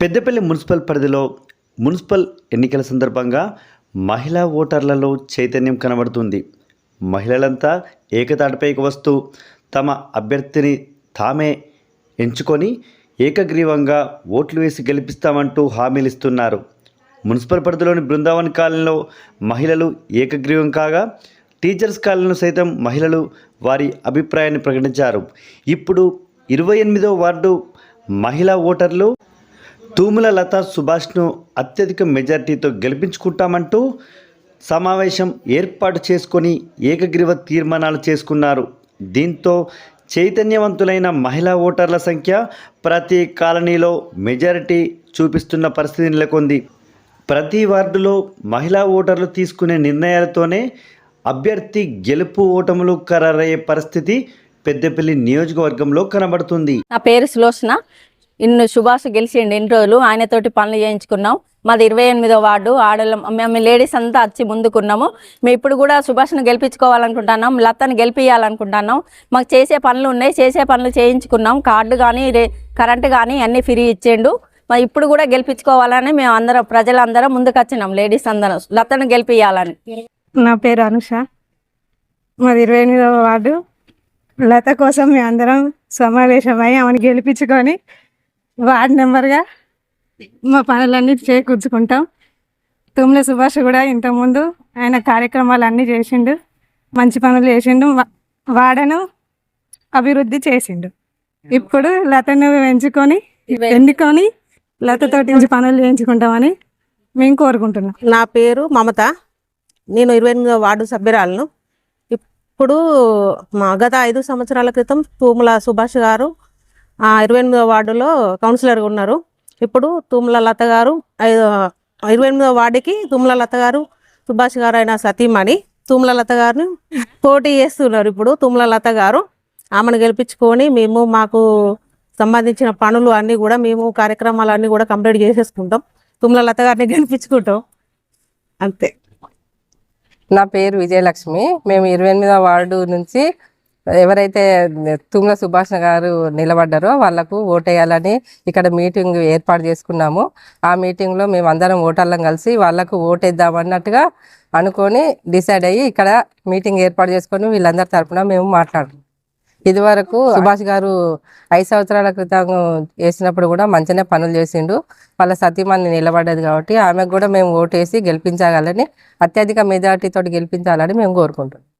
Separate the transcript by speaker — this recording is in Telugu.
Speaker 1: పెద్దపల్లి మున్సిపల్ పరిధిలో మున్సిపల్ ఎన్నికల సందర్భంగా మహిళా ఓటర్లలో చైతన్యం కనబడుతుంది. మహిళలంతా ఏకతాటిపైకి వస్తూ తమ అభ్యర్థిని తామే ఎంచుకొని ఏకగ్రీవంగా ఓట్లు వేసి గెలిపిస్తామంటూ హామీలు ఇస్తున్నారు మున్సిపల్ పరిధిలోని బృందావన్ కాలనీలో మహిళలు ఏకగ్రీవం కాగా టీచర్స్ కాలనీలో సైతం మహిళలు వారి అభిప్రాయాన్ని ప్రకటించారు. ఇప్పుడు ఇరవై ఎనిమిదో వార్డు మహిళా ఓటర్లు తూముల లతా సుభాష్ను అత్యధిక మెజార్టీతో గెలిపించుకుంటామంటూ సమావేశం ఏర్పాటు చేసుకొని ఏకగ్రీవ తీర్మానాలు చేసుకున్నారు. దీంతో చైతన్యవంతులైన మహిళా ఓటర్ల సంఖ్య ప్రతి కాలనీలో మెజారిటీ చూపిస్తున్న పరిస్థితి నెలకొంది. ప్రతి వార్డులో మహిళా ఓటర్లు తీసుకునే నిర్ణయాలతోనే అభ్యర్థి గెలుపు ఓటములు ఖరారయ్యే పరిస్థితి పెద్దపల్లి నియోజకవర్గంలో కనబడుతుంది.
Speaker 2: నా పేరు సులోచన. ఇన్ని సుభాష్ గెలిచిండు ఇన్ని రోజులు ఆయనతోటి పనులు చేయించుకున్నాం. మాది ఇరవై ఎనిమిదో వార్డు ఆడల మేము లేడీస్ అంతా వచ్చి ముందుకున్నాము. మేము ఇప్పుడు కూడా సుభాష్ను గెలిపించుకోవాలనుకుంటున్నాం లతను గెలిపించాలనుకుంటున్నాం మాకు చేసే పనులు ఉన్నాయి చేసే పనులు చేయించుకున్నాం. కార్డు కానీ రే కరెంటు కానీ అన్నీ ఫ్రీ ఇచ్చిండు. మరి ఇప్పుడు కూడా గెలిపించుకోవాలని మేము అందరం ప్రజలందరం ముందుకు వచ్చినాం లేడీస్ అందరం. లతను గెలిపించాలని
Speaker 3: నా పేరు అనుష. మాది ఇరవై ఎనిమిదవ వార్డు. లత కోసం మేము అందరం సమావేశమై ఆమెను గెలిపించుకొని వార్డ్ నెంబర్గా మా పనులన్నీ చేకూర్చుకుంటాం. తుమ్ల సుభాష్ కూడా ఇంతకుముందు ఆయన కార్యక్రమాలు అన్నీ చేసిండు. మంచి పనులు చేసిండు. వాడను అభివృద్ధి చేసిండు. ఇప్పుడు లతను ఎంచుకొని ఎన్నుకొని లతతో పనులు చేయించుకుంటామని మేము కోరుకుంటున్నాం.
Speaker 4: నా పేరు మమత. నేను ఇరవై ఎనిమిదో వార్డు సభ్యురాలను. ఇప్పుడు మా గత ఐదు సంవత్సరాల క్రితం తూముల సుభాష్ గారు ఇరవై ఎనిమిదో వార్డులో కౌన్సిలర్గా ఉన్నారు. ఇప్పుడు తుమ్ల లత గారు ఇరవై ఎనిమిదో వార్డుకి తుమ్ల లత గారు సుభాష్ గారు అయిన సతీమణి తుమ్ల లత గారిని పోటీ చేస్తున్నారు ఇప్పుడు తుమ్ల లత గారు. ఆమెను గెలిపించుకొని మేము మాకు సంబంధించిన పనులు అన్నీ కూడా మేము కార్యక్రమాలు అన్నీ కూడా కంప్లీట్ చేసేసుకుంటాం. తుమ్ల లత గారిని గెలిపించుకుంటాం. అంతే.
Speaker 5: నా పేరు విజయలక్ష్మి. మేము ఇరవై ఎనిమిదవ వార్డు నుంచి ఎవరైతే తుంగ సుభాష్ గారు నిలబడ్డారో వాళ్ళకు ఓటేయాలని ఇక్కడ మీటింగ్ ఏర్పాటు చేసుకున్నాము. ఆ మీటింగ్లో మేము అందరం ఓటర్లం కలిసి వాళ్ళకు ఓటేద్దాం అన్నట్టుగా అనుకొని డిసైడ్ అయ్యి ఇక్కడ మీటింగ్ ఏర్పాటు చేసుకొని వీళ్ళందరి తరపున మేము మాట్లాడుతున్నాం. ఇదివరకు సుభాష్ గారు ఐదు సంవత్సరాల క్రితం వేసినప్పుడు కూడా మంచిగానే పనులు చేసిండు. వాళ్ళ సతీమణి నిలబడ్డది కాబట్టి ఆమెకు కూడా మేము ఓటేసి గెలిపించగలని అత్యధిక మెజార్టీతో గెలిపించాలని మేము కోరుకుంటున్నాం.